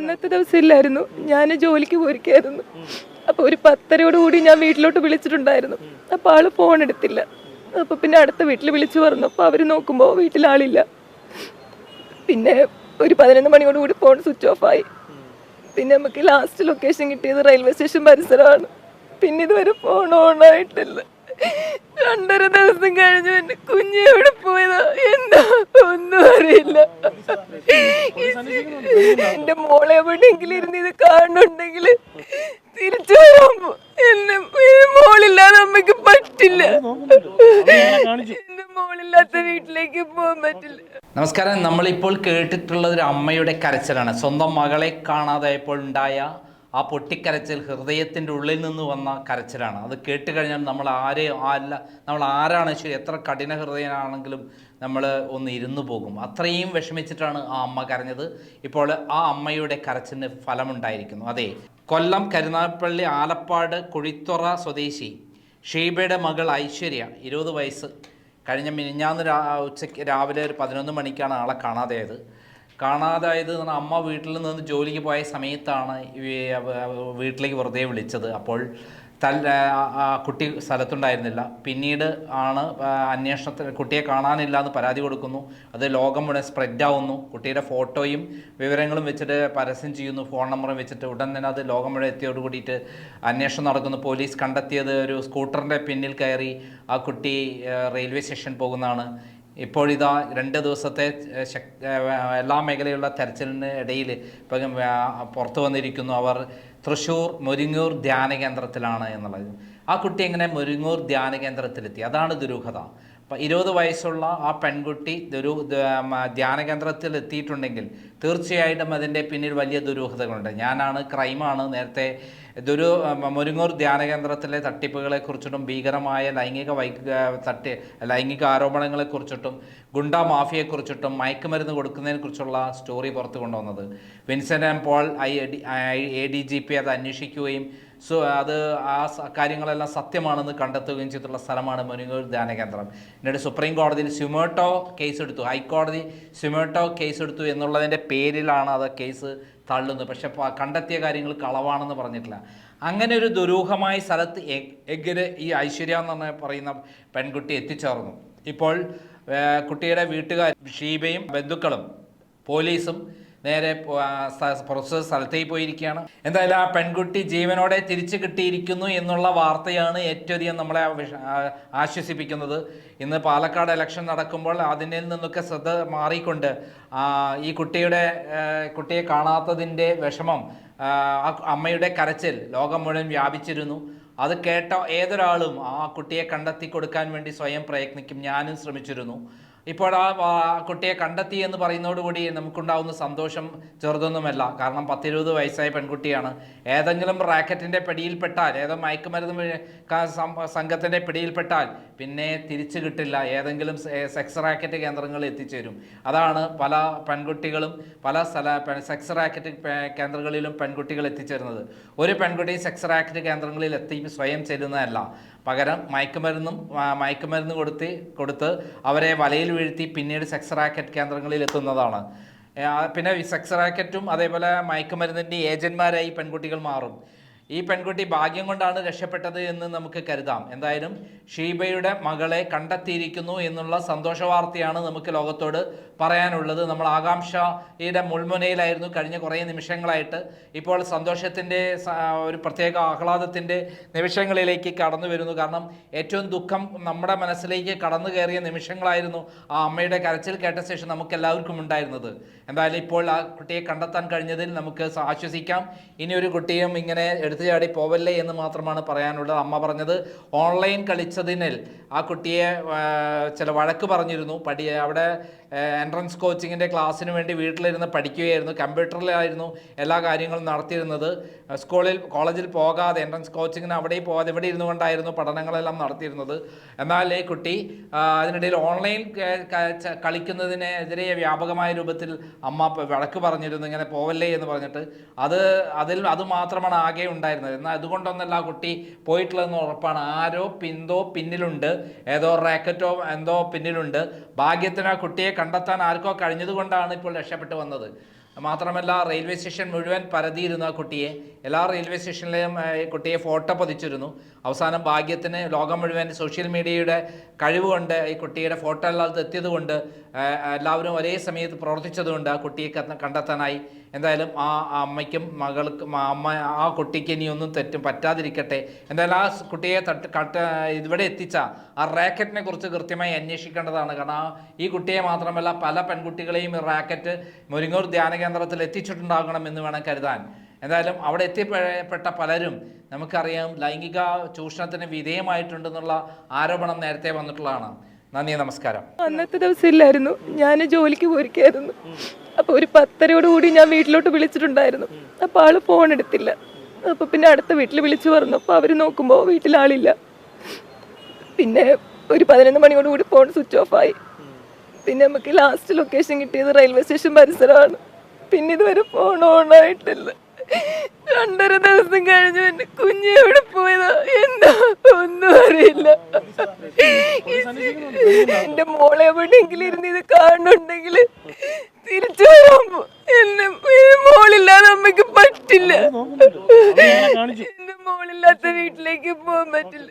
അന്നത്തെ ദിവസം ഇല്ലായിരുന്നു ഞാൻ ജോലിക്ക് പോയിരിക്കായിരുന്നു. അപ്പോൾ ഒരു പത്തരയോട് കൂടി ഞാൻ വീട്ടിലോട്ട് വിളിച്ചിട്ടുണ്ടായിരുന്നു. അപ്പോൾ ആൾ ഫോൺ എടുത്തില്ല. അപ്പോൾ പിന്നെ അടുത്ത വീട്ടിൽ വിളിച്ചു പറഞ്ഞു. അപ്പോൾ അവർ നോക്കുമ്പോൾ വീട്ടിൽ ആളില്ല. പിന്നെ ഒരു പതിനൊന്ന് മണിയോട് കൂടി ഫോൺ സ്വിച്ച് ഓഫ് ആയി. പിന്നെ നമുക്ക് ലാസ്റ്റ് ലൊക്കേഷൻ കിട്ടിയത് റെയിൽവേ സ്റ്റേഷൻ പരിസരമാണ്. പിന്നെ ഇതുവരെ ഫോൺ ഓൺ ആയിട്ടില്ല. രണ്ടര ദിവസം കഴിഞ്ഞു. എന്റെ കുഞ്ഞ് എവിടെ പോയതാ? എന്താ? ഒന്നും അറിയില്ല. എന്റെ മോളെ എവിടെയെങ്കിലും ഇരുന്ന് ഇത് കാണുന്നുണ്ടെങ്കിൽ തിരിച്ചു വരാമോ എന്നെ ഈ മോളില്ലാതെ അമ്മയ്ക്ക് പറ്റില്ല. എന്റെ മോളില്ലാത്ത വീട്ടിലേക്ക് പോകാൻ പറ്റില്ല. നമസ്കാരം. നമ്മളിപ്പോൾ കേട്ടിട്ടുള്ളത് ഒരു അമ്മയുടെ കരച്ചിലാണ്. സ്വന്തം മകളെ കാണാതായപ്പോൾ ഉണ്ടായ ആ പൊട്ടിക്കരച്ചിൽ ഹൃദയത്തിന്റെ ഉള്ളിൽ നിന്ന് വന്ന കരച്ചിലാണ്. അത് കേട്ട് കഴിഞ്ഞാൽ നമ്മൾ ആരെ അല്ല നമ്മൾ ആരാണ് ശരി എത്ര കഠിന ഹൃദയനാണെങ്കിലും നമ്മൾ ഒന്ന് ഇരുന്നു പോകും. അത്രയും വിഷമിച്ചിട്ടാണ് ആ അമ്മ കരഞ്ഞത്. ഇപ്പോൾ ആ അമ്മയുടെ കരച്ചിന് ഫലമുണ്ടായിരിക്കുന്നു. അതെ കൊല്ലം കരുനാഗപ്പള്ളി ആലപ്പാട് കുഴിത്തുറ സ്വദേശി ഷീബയുടെ മകൾ ഐശ്വര്യ ഇരുപത് വയസ്സ്. കഴിഞ്ഞ മിനിഞ്ഞാന്ന് ഉച്ചയ്ക്ക് രാവിലെ ഒരു പതിനൊന്ന് മണിക്കാണ് ആളെ കാണാതായത് കാണാതായത് അമ്മ വീട്ടിൽ നിന്ന് ജോലിക്ക് പോയ സമയത്താണ് വീട്ടിലേക്ക് വെറുതെ വിളിച്ചത്. അപ്പോൾ ആ കുട്ടി സ്ഥലത്തുണ്ടായിരുന്നില്ല. പിന്നീട് ആണ് അന്വേഷണത്തിന് കുട്ടിയെ കാണാനില്ല എന്ന് പരാതി കൊടുക്കുന്നു. അത് ലോകം മുഴുവൻ സ്പ്രെഡ് ആവുന്നു. കുട്ടിയുടെ ഫോട്ടോയും വിവരങ്ങളും വെച്ചിട്ട് പരസ്യം ചെയ്യുന്നു. ഫോൺ നമ്പറും വെച്ചിട്ട് ഉടൻ തന്നെ അത് ലോകം മുഴുവൻ എത്തിയോട് കൂടിയിട്ട് അന്വേഷണം നടക്കുന്നു. പോലീസ് കണ്ടെത്തിയത് ഒരു സ്കൂട്ടറിന്റെ പിന്നിൽ കയറി ആ കുട്ടി റെയിൽവേ സ്റ്റേഷൻ പോകുന്നതാണ്. ഇപ്പോഴിതാ രണ്ട് ദിവസത്തെ എല്ലാ മേഖലയുള്ള തെരച്ചിലിന് ഇടയിൽ ഇപ്പം പുറത്തു വന്നിരിക്കുന്നു അവർ തൃശ്ശൂർ മുരിങ്ങൂർ ധ്യാന കേന്ദ്രത്തിലാണ് എന്നുള്ളത്. ആ കുട്ടി എങ്ങനെ മുരിങ്ങൂർ ധ്യാന കേന്ദ്രത്തിലെത്തി? അതാണ് ദുരൂഹത. അപ്പം ഇരുപത് വയസ്സുള്ള ആ പെൺകുട്ടി മ- ധ്യാന കേന്ദ്രത്തിൽ എത്തിയിട്ടുണ്ടെങ്കിൽ തീർച്ചയായിട്ടും അതിന്റെ പിന്നിൽ വലിയ ദുരൂഹതകളുണ്ട്. ഞാനാണ് ക്രൈമാണ്. നേരത്തെ ദുരു മുരുങ്ങൂർ ധ്യാന കേന്ദ്രത്തിലെ തട്ടിപ്പുകളെ കുറിച്ചിട്ടും ഭീകരമായ ലൈംഗിക വൈ തട്ടി ലൈംഗിക ആരോപണങ്ങളെ കുറിച്ചിട്ടും ഗുണ്ട മാഫിയെക്കുറിച്ചിട്ടും മയക്കുമരുന്ന് കൊടുക്കുന്നതിനെക്കുറിച്ചുള്ള സ്റ്റോറി പുറത്തു കൊണ്ടുവന്നത്. Vincent and Paul I A D G P അത് അന്വേഷിക്കുകയും സോ അത് ആ കാര്യങ്ങളെല്ലാം സത്യമാണെന്ന് കണ്ടെത്തുകയും ചെയ്തിട്ടുള്ള സ്ഥലമാണ് മുരിങ്ങൂർ ധ്യാന കേന്ദ്രം എന്നിട്ട് സുപ്രീം കോടതിയിൽ സ്യുമോട്ടോ കേസ് എടുത്തു ഹൈക്കോടതി സ്യുമോട്ടോ കേസ് എടുത്തു എന്നുള്ളതിന്റെ പേരിലാണ് അത് കേസ് തള്ളുന്നത്. പക്ഷെ കണ്ടെത്തിയ കാര്യങ്ങൾ കളവാണെന്ന് പറഞ്ഞിട്ടില്ല. അങ്ങനെ ഒരു ദുരൂഹമായ സ്ഥലത്ത് എങ്ങനെ ഈ ഐശ്വര്യ എന്ന് പറയുന്ന പെൺകുട്ടി എത്തിച്ചേർന്നു. ഇപ്പോൾ കുട്ടിയുടെ വീട്ടുകാർ ഷീബയും ബന്ധുക്കളും പോലീസും നേരെ പുറത്ത് സ്ഥലത്തേക്ക് പോയിരിക്കുകയാണ്. എന്തായാലും ആ പെൺകുട്ടി ജീവനോടെ തിരിച്ചു കിട്ടിയിരിക്കുന്നു എന്നുള്ള വാർത്തയാണ് ഏറ്റവും അധികം നമ്മളെ ആശ്വസിപ്പിക്കുന്നത്. ഇന്ന് പാലക്കാട് ഇലക്ഷൻ നടക്കുമ്പോൾ അതിനിൽ നിന്നൊക്കെ ശ്രദ്ധ മാറിക്കൊണ്ട് ഈ കുട്ടിയുടെ കുട്ടിയെ കാണാത്തതിന്റെ വിഷമം അമ്മയുടെ കരച്ചിൽ ലോകം മുഴുവൻ വ്യാപിച്ചിരുന്നു. അത് കേട്ട ഏതൊരാളും ആ കുട്ടിയെ കണ്ടെത്തി കൊടുക്കാൻ വേണ്ടി സ്വയം പ്രയത്നിക്കും. ഞാനും ശ്രമിച്ചിരുന്നു. ഇപ്പോൾ ആ കുട്ടിയെ കണ്ടെത്തി എന്ന് പറയുന്നതോടുകൂടി നമുക്കുണ്ടാവുന്ന സന്തോഷം ചെറുതൊന്നുമല്ല. കാരണം പത്തിരുപത് വയസ്സായ പെൺകുട്ടിയാണ്. ഏതെങ്കിലും റാക്കറ്റിന്റെ പിടിയിൽപ്പെട്ടാൽ ഏതോ മയക്കുമരുന്ന് സംഘത്തിന്റെ പിടിയിൽപ്പെട്ടാൽ പിന്നെ തിരിച്ചു കിട്ടില്ല. ഏതെങ്കിലും സെക്സ് റാക്കറ്റ് കേന്ദ്രങ്ങളിൽ എത്തിച്ചേരും. അതാണ് പല പെൺകുട്ടികളും പല സ്ഥല സെക്സ് റാക്കറ്റ് കേന്ദ്രങ്ങളിലും പെൺകുട്ടികൾ എത്തിച്ചേരുന്നത്. ഒരു പെൺകുട്ടി സെക്സ് റാക്കറ്റ് കേന്ദ്രങ്ങളിൽ എത്തി സ്വയം ചെല്ലുന്നതല്ല പകരം മയക്കുമരുന്നും മയക്കുമരുന്ന് കൊടുത്തി കൊടുത്ത് അവരെ വലയിൽ വീഴ്ത്തി പിന്നീട് സെക്സ് റാക്കറ്റ് കേന്ദ്രങ്ങളിൽ എത്തുന്നതാണ്. പിന്നെ സെക്സ് റാക്കറ്റും അതേപോലെ മയക്കുമരുന്നിന്റെ ഏജന്മാരായി പെൺകുട്ടികൾ മാറും. ഈ പെൺകുട്ടി ഭാഗ്യം കൊണ്ടാണ് രക്ഷപ്പെട്ടത് എന്ന് നമുക്ക് കരുതാം. എന്തായാലും ഷീബയുടെ മകളെ കണ്ടെത്തിയിരിക്കുന്നു എന്നുള്ള സന്തോഷ വാർത്തയാണ് നമുക്ക് ലോകത്തോട് പറയാനുള്ളത്. നമ്മൾ ആകാംക്ഷയുടെ മുൾമുനയിലായിരുന്നു കഴിഞ്ഞ കുറേ നിമിഷങ്ങളായിട്ട്. ഇപ്പോൾ സന്തോഷത്തിന്റെ ഒരു പ്രത്യേക ആഹ്ലാദത്തിന്റെ നിമിഷങ്ങളിലേക്ക് കടന്നു വരുന്നു. കാരണം ഏറ്റവും ദുഃഖം നമ്മുടെ മനസ്സിലേക്ക് കടന്നു കയറിയ നിമിഷങ്ങളായിരുന്നു ആ അമ്മയുടെ കരച്ചിൽ കേട്ട ശേഷം നമുക്ക് എല്ലാവർക്കും ഉണ്ടായിരുന്നത്. എന്തായാലും ഇപ്പോൾ ആ കുട്ടിയെ കണ്ടെത്താൻ കഴിഞ്ഞതിൽ നമുക്ക് ആശ്വസിക്കാം. ഇനി ഒരു കുട്ടിയും ഇങ്ങനെ എടുത്തു ചാടി പോവല്ലേ എന്ന് മാത്രമാണ് പറയാനുള്ളത്. അമ്മ പറഞ്ഞത് ഓൺലൈൻ കളിച്ചതിനിൽ. ആ കുട്ടിയെ ചില വഴക്ക് പറഞ്ഞിരുന്നു. പടി അവിടെ എൻട്രൻസ് കോച്ചിങ്ങിന്റെ ക്ലാസ്സിന് വേണ്ടി വീട്ടിലിരുന്ന് പഠിക്കുകയായിരുന്നു. കമ്പ്യൂട്ടറിലായിരുന്നു എല്ലാ കാര്യങ്ങളും നടത്തിയിരുന്നത്. സ്കൂളിൽ കോളേജിൽ പോകാതെ എൻട്രൻസ് കോച്ചിങ്ങിന് അവിടെ പോകാതെ ഇവിടെ ഇരുന്നു കൊണ്ടായിരുന്നു പഠനങ്ങളെല്ലാം നടത്തിയിരുന്നത്. എന്നാൽ ഈ കുട്ടി അതിനിടയിൽ ഓൺലൈൻ കളിക്കുന്നതിനെതിരെ വ്യാപകമായ രൂപത്തിൽ അമ്മ വിളക്ക് പറഞ്ഞിരുന്നു. ഇങ്ങനെ പോവല്ലേ എന്ന് പറഞ്ഞിട്ട്. അത് അതിൽ അത് മാത്രമാണ് ആകെ ഉണ്ടായിരുന്നത്. എന്നാൽ അതുകൊണ്ടൊന്നല്ല ആ കുട്ടി പോയിട്ടുള്ളതെന്ന് ഉറപ്പാണ്. ആരോ പിന്തോ പിന്നിലുണ്ട്. ഏതോ റാക്കറ്റോ എന്തോ പിന്നിലുണ്ട്. ഭാഗ്യത്തിന് ആ കുട്ടിയെ കണ്ടെത്താൻ ആർക്കോ കഴിഞ്ഞതുകൊണ്ടാണ് ഇപ്പോൾ രക്ഷപ്പെട്ടു വന്നത്. മാത്രമല്ല റെയിൽവേ സ്റ്റേഷൻ മുഴുവൻ പരതിയിരുന്നു ആ കുട്ടിയെ. എല്ലാ റെയിൽവേ സ്റ്റേഷനിലെയും കുട്ടിയെ ഫോട്ടോ പതിച്ചിരുന്നു. അവസാനം ഭാഗ്യത്തിന് ലോകം മുഴുവൻ സോഷ്യൽ മീഡിയയുടെ കഴിവുകൊണ്ട് ഈ കുട്ടിയുടെ ഫോട്ടോ കൊണ്ട് എല്ലാവരും ഒരേ സമയത്ത് പ്രവർത്തിച്ചതുകൊണ്ട് ആ കുട്ടിയെ കണ്ടെത്താനായി എന്തായാലും ആ അമ്മയ്ക്കും മകൾക്ക് അമ്മ ആ കുട്ടിക്ക് ഇനി ഒന്നും തെറ്റും പറ്റാതിരിക്കട്ടെ. എന്തായാലും ആ കുട്ടിയെ തട്ട് കട്ട ഇവിടെ എത്തിച്ച ആ റാക്കറ്റിനെ കുറിച്ച് കൃത്യമായി അന്വേഷിക്കേണ്ടതാണ്. കാരണം ആ ഈ കുട്ടിയെ മാത്രമല്ല പല പെൺകുട്ടികളെയും ഈ റാക്കറ്റ് മുരിങ്ങൂർ ധ്യാന കേന്ദ്രത്തിൽ എത്തിച്ചിട്ടുണ്ടാകണം എന്ന് വേണം കരുതാൻ. എന്തായാലും അവിടെ എത്തിപ്പെട്ട പലരും നമുക്കറിയാം ലൈംഗിക ചൂഷണത്തിന് വിധേയമായിട്ടുണ്ടെന്നുള്ള ആരോപണം നേരത്തെ വന്നിട്ടുള്ളതാണ്. നന്ദി നമസ്കാരം. അന്നത്തെ ദിവസം ഇല്ലായിരുന്നു. ഞാൻ ജോലിക്ക് പോയിരിക്കായിരുന്നു. അപ്പൊ ഒരു പത്തരയോട് കൂടി ഞാൻ വീട്ടിലോട്ട് വിളിച്ചിട്ടുണ്ടായിരുന്നു. അപ്പൊ ആൾ ഫോൺ എടുത്തില്ല. അപ്പൊ പിന്നെ അടുത്ത വീട്ടിൽ വിളിച്ചു പറഞ്ഞു. അപ്പൊ അവർ നോക്കുമ്പോ വീട്ടിൽ ആളില്ല. പിന്നെ ഒരു പതിനൊന്ന് മണിയോട് കൂടി ഫോൺ സ്വിച്ച് ഓഫ് ആയി. പിന്നെ നമുക്ക് ലാസ്റ്റ് ലൊക്കേഷൻ കിട്ടിയത് റെയിൽവേ സ്റ്റേഷൻ പരിസരമാണ്. പിന്നെ ഇതുവരെ ഫോൺ ഓൺ ആയിട്ടില്ല. രണ്ടര ദിവസം കഴിഞ്ഞു. എന്റെ കുഞ്ഞ് എവിടെ പോയതാ എന്താ ഒന്നും അറിയില്ല എന്റെ എവിടെയെങ്കിലും ഇരുന്ന് ഇത് കാണുന്നുണ്ടെങ്കിൽ തിരിച്ചു വരാൻ ഈ മോളില്ലാതെ അമ്മയ്ക്ക് പറ്റില്ല. എന്റെ മോളില്ലാത്ത വീട്ടിലേക്ക് പോകാൻ പറ്റില്ല.